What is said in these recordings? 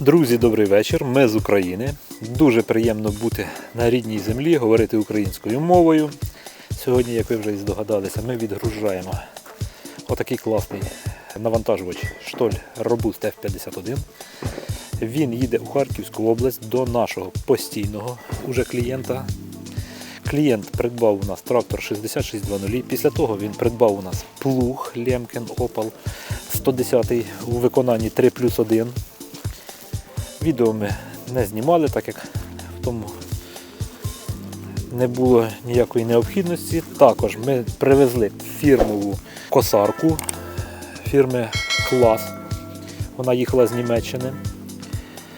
Друзі, добрий вечір. Ми з України. Дуже приємно бути на рідній землі, говорити українською мовою. Сьогодні, як ви вже і здогадалися, ми відгружаємо отакий класний навантажувач штоль Robust F51. Він їде у Харківську область до нашого постійного уже клієнта. Клієнт придбав у нас трактор 6620. Після того він придбав у нас плуг Лемкен Opal 110 у виконанні 3 плюс 1. Відео ми не знімали, так як в тому не було ніякої необхідності. Також ми привезли фірмову косарку фірми Клас. Вона їхала з Німеччини.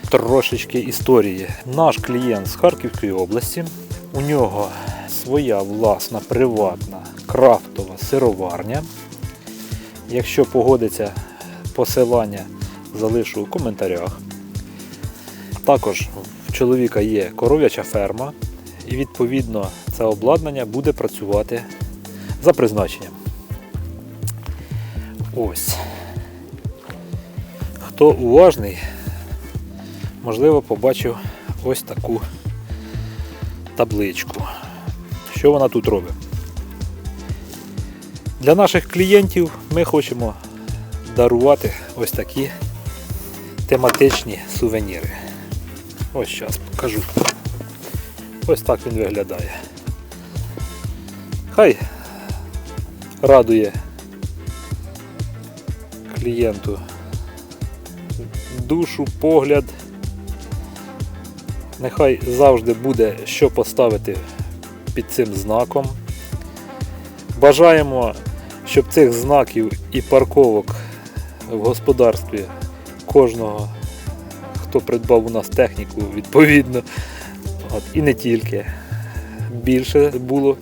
Трошечки історії. Наш клієнт з Харківської області. У нього своя власна приватна крафтова сироварня. Якщо погодиться посилання, залишу у коментарях. Також в чоловіка є коров'яча ферма, і відповідно це обладнання буде працювати за призначенням. Ось. Хто уважний, можливо, побачив ось таку табличку. Що вона тут робить? Для наших клієнтів ми хочемо дарувати ось такі тематичні сувеніри. Ось зараз покажу. Ось так він виглядає. Хай радує клієнту душу, погляд. Нехай завжди буде що поставити під цим знаком. Бажаємо, щоб цих знаків і парковок в господарстві кожного хто придбав у нас техніку, відповідно. От, і не тільки. Більше було.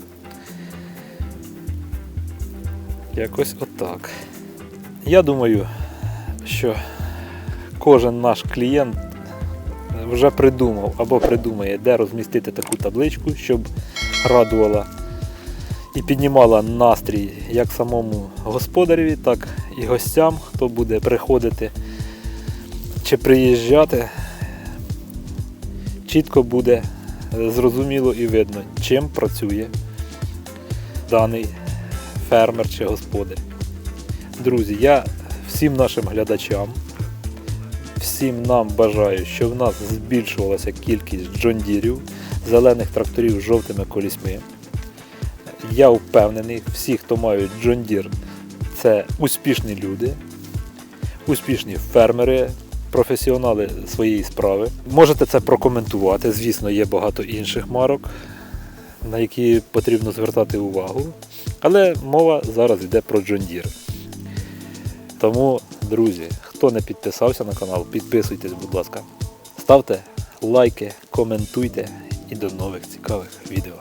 Якось отак. Я думаю, що кожен наш клієнт вже придумав або придумає, де розмістити таку табличку, щоб радувала і піднімала настрій як самому господареві, так і гостям, хто буде приходити чи приїжджати, чітко буде зрозуміло і видно, чим працює даний фермер чи господар. Друзі, я всім нашим глядачам, всім нам бажаю, щоб в нас збільшувалася кількість джондірів, зелених тракторів з жовтими колісьми. Я впевнений, всі, хто мають джондір, це успішні люди, успішні фермери, професіонали своєї справи. Можете це прокоментувати. Звісно, є багато інших марок, на які потрібно звертати увагу. Але мова зараз йде про John Deere. Тому, друзі, хто не підписався на канал, підписуйтесь, будь ласка. Ставте лайки, коментуйте і до нових цікавих відео.